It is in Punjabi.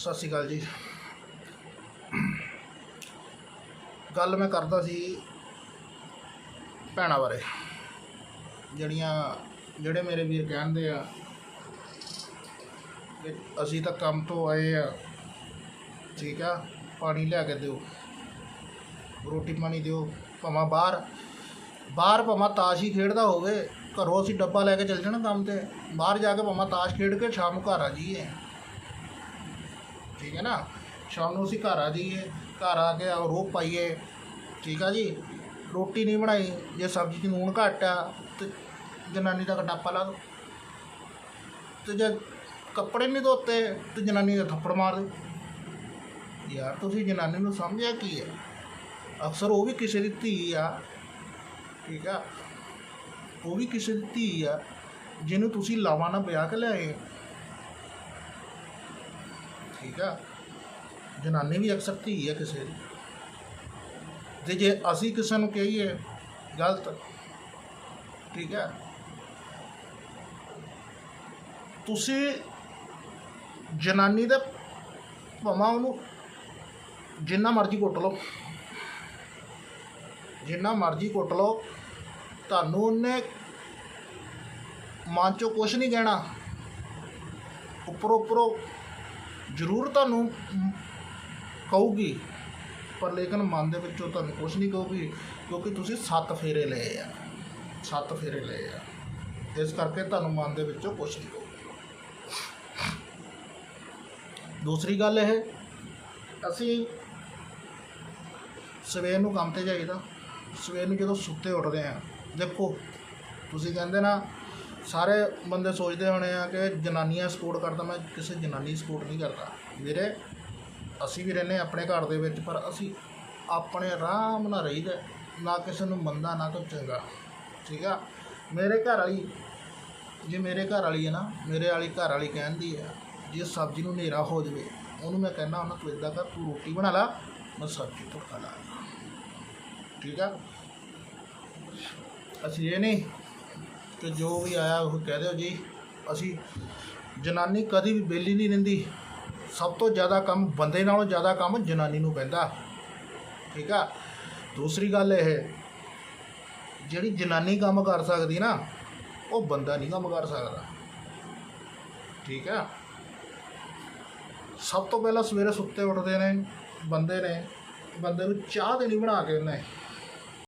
ਸਤਿ ਸ਼੍ਰੀ ਅਕਾਲ ਜੀ। ਗੱਲ ਮੈਂ ਕਰਦਾ ਸੀ ਭੈਣਾਂ ਬਾਰੇ। ਜਿਹੜੀਆਂ, ਜਿਹੜੇ ਮੇਰੇ ਵੀਰ ਕਹਿੰਦੇ ਆ ਕਿ ਅਸੀਂ ਤਾਂ ਕੰਮ ਤੋਂ ਆਏ ਆ, ਠੀਕ ਆ, ਪਾਣੀ ਲਿਆ ਕੇ ਦਿਓ, ਰੋਟੀ ਪਾਣੀ ਦਿਓ, ਭਾਵੇਂ ਬਾਹਰ ਬਾਹਰ ਭਾਵੇਂ ਤਾਸ਼ ਹੀ ਖੇਡਦਾ ਹੋਵੇ, ਘਰੋਂ ਅਸੀਂ ਡੱਬਾ ਲੈ ਕੇ ਚੱਲ ਜਾਣਾ ਕੰਮ ਤੇ, ਬਾਹਰ ਜਾ ਕੇ ਭਾਵੇਂ ਤਾਸ਼ ਖੇਡ ਕੇ ਸ਼ਾਮ ਨੂੰ ਘਰ ਆ ਜਾਈਏ। ਠੀਕ ਹੈ ਨਾ? ਸ਼ਾਮ ਨੂੰ ਅਸੀਂ ਘਰ ਆ ਜਾਈਏ, ਘਰ ਆ ਕੇ ਰੋਹ ਪਾਈਏ। ਠੀਕ ਆ ਜੀ? ਰੋਟੀ ਨਹੀਂ ਬਣਾਈ, ਜੇ ਸਬਜ਼ੀ 'ਚ ਨੂਣ ਘੱਟ ਆ, ਤੇ ਜਨਾਨੀ ਦਾ ਕਟਾਪਾ ਲਾ ਦੋ ਤੇ ਜੇ ਕੱਪੜੇ ਨਹੀਂ ਧੋਤੇ, ਤੇ ਜਨਾਨੀ ਦਾ ਥੱਪੜ ਮਾਰ ਦੇ ਯਾਰ, ਤੁਸੀਂ ਜਨਾਨੀ ਨੂੰ ਸਮਝਿਆ ਕੀ ਹੈ? ਅਕਸਰ ਉਹ ਵੀ ਕਿਸੇ ਦੀ ਧੀ ਆ। ਠੀਕ ਆ? ਉਹ ਵੀ ਕਿਸੇ ਦੀ ਧੀ ਆ, ਜਿਹਨੂੰ ਤੁਸੀਂ ਲਾਵਾ ਨਾਲ ਵਿਆਹ ਕੇ ਲਿਆਏ। ਠੀਕ ਆ? ਜਨਾਨੀ ਵੀ ਅਕਸਰ ਧੀ ਆ ਕਿਸੇ ਦੀ। ਤੇ ਜੇ ਅਸੀਂ ਕਿਸੇ ਨੂੰ ਕਹੀਏ ਗਲਤ, ਠੀਕ ਹੈ ਤੁਸੀਂ ਜਨਾਨੀ ਦੇ ਭਾਵੇਂ ਉਹਨੂੰ ਜਿੰਨਾ ਮਰਜ਼ੀ ਕੁੱਟ ਲਓ। ਜਿੰਨਾ ਮਰਜ਼ੀ ਕੁੱਟ ਲਓ, ਤੁਹਾਨੂੰ ਉਹਨੇ ਮਨ ਚੋਂ ਕੁਝ ਨਹੀਂ ਕਹਿਣਾ ਉੱਪਰੋਂ ਉੱਪਰੋਂ ਜ਼ਰੂਰ ਤੁਹਾਨੂੰ ਕਹੂਗੀ, ਪਰ ਲੇਕਿਨ ਮਨ ਦੇ ਵਿੱਚੋਂ ਤੁਹਾਨੂੰ ਕੁਝ ਨਹੀਂ ਕਹੂਗੀ, ਕਿਉਂਕਿ ਤੁਸੀਂ ਸੱਤ ਫੇਰੇ ਲਏ ਆ। ਸੱਤ ਫੇਰੇ ਲਏ ਆ। ਇਸ ਕਰਕੇ ਤੁਹਾਨੂੰ ਮਨ ਦੇ ਵਿੱਚੋਂ ਕੁਝ ਨਹੀਂ ਕਹੂਗੀ। ਦੂਸਰੀ ਗੱਲ ਇਹ, ਅਸੀਂ ਸਵੇਰ ਨੂੰ ਕੰਮ ਤੇ ਜਾਈਦਾ। ਸਵੇਰ ਨੂੰ ਜਦੋਂ ਸੁੱਤੇ ਉੱਠਦੇ ਆ, ਦੇਖੋ, ਤੁਸੀਂ ਕਹਿੰਦੇ ਨਾ ਸਾਰੇ ਬੰਦੇ ਸੋਚਦੇ ਹੋਣੇ ਆ ਕਿ ਜਨਾਨੀਆਂ ਸਪੋਰਟ ਕਰਦਾ ਮੈਂ ਕਿਸੇ ਜਨਾਨੀ ਸਪੋਰਟ ਨਹੀਂ ਕਰਦਾ। ਵੀਰੇ ਅਸੀਂ ਵੀ ਰਹਿੰਦੇ ਆਪਣੇ ਘਰ ਦੇ ਵਿੱਚ, ਪਰ ਅਸੀਂ ਆਪਣੇ ਆਰਾਮ ਨਾਲ ਰਹੀਦਾ ਨਾ ਕਿਸੇ ਨੂੰ ਮੰਦਾ ਨਾ ਤੋਂ ਚੰਗਾ। ਠੀਕ ਆ? ਮੇਰੇ ਘਰ ਵਾਲੀ, ਜੇ ਮੇਰੇ ਘਰ ਵਾਲੀ ਹੈ ਨਾ, ਮੇਰੇ ਵਾਲੀ ਘਰ ਵਾਲੀ ਕਹਿੰਦੀ ਆ ਜੇ ਸਬਜ਼ੀ ਨੂੰ ਹਨੇਰਾ ਹੋ ਜਾਵੇ, ਉਹਨੂੰ ਮੈਂ ਕਹਿੰਦਾ, ਉਹਨਾਂ ਤੂੰ ਇਦਾਂ ਕਰ, ਤੂੰ ਰੋਟੀ ਬਣਾ ਲਾ, ਮੈਂ ਸਬਜ਼ੀ ਤੋਂ ਖਾ ਲਾ ਠੀਕ ਆ? ਅਸੀਂ ਇਹ ਨਹੀਂ ਕਿ ਜੋ ਵੀ ਆਇਆ ਉਹ ਕਹਿ ਦਿਓ ਜੀ। ਅਸੀਂ ਜਨਾਨੀ ਕਦੀ ਵੀ ਵਿਹਲੀ ਨਹੀਂ ਰਹਿੰਦੀ। ਸਭ ਤੋਂ ਜ਼ਿਆਦਾ ਕੰਮ ਬੰਦੇ ਨਾਲੋਂ ਜ਼ਿਆਦਾ ਕੰਮ ਜਨਾਨੀ ਨੂੰ ਪੈਂਦਾ। ਠੀਕ ਆ? ਦੂਸਰੀ ਗੱਲ ਇਹ, ਜਿਹੜੀ ਜਨਾਨੀ ਕੰਮ ਕਰ ਸਕਦੀ ਨਾ, ਉਹ ਬੰਦਾ ਨਹੀਂ ਕੰਮ ਕਰ ਸਕਦਾ। ਠੀਕ ਆ? ਸਭ ਤੋਂ ਪਹਿਲਾਂ ਸਵੇਰੇ ਸੁੱਤੇ ਉੱਠਦੇ ਨੇ, ਬੰਦੇ ਨੇ, ਬੰਦੇ ਨੂੰ ਚਾਹ ਦੇਣੀ ਬਣਾ ਕੇ ਉਹਨੇ।